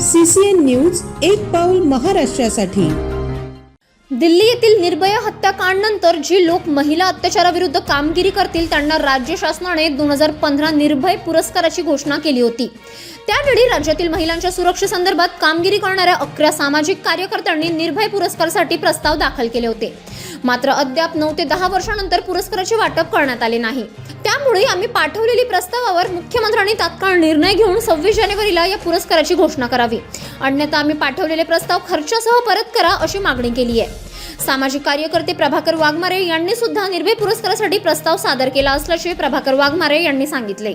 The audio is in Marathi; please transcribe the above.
सीसीएन न्यूज एक पाऊल महाराष्ट्रासाठी. दिल्ली येथील निर्भया हत्याकांडनंतर जी लोक महिला अत्याचाराविरुद्ध कामगिरी करतील त्यांना राज्य शासनाने दोन हजार पंधरा निर्भय पुरस्काराची घोषणा केली होती. त्यावेळी राज्यातील महिलांच्या सुरक्षेसंदर्भात कामगिरी करणाऱ्या अकरा सामाजिक कार्यकर्त्यांनी निर्भय पुरस्कारासाठी प्रस्ताव दाखल केले होते. मात्र अद्याप नऊ ते दहा वर्षानंतर पुरस्काराचे वाटप करण्यात आले नाही. त्यामुळे आम्ही पाठवलेली प्रस्तावावर मुख्यमंत्र्यांनी तात्काळ निर्णय घेऊन सव्वीस जानेवारीला या पुरस्काराची घोषणा करावी. अन्यथा आम्ही पाठवलेले प्रस्ताव खर्चासह परत करा अशी मागणी केली आहे. सामाजिक कार्यकर्ते प्रभाकर वाघमारे यांनी सुद्धा निर्भय पुरस्कारासाठी प्रस्ताव सादर केला असल्याचे प्रभाकर वाघमारे यांनी सांगितले.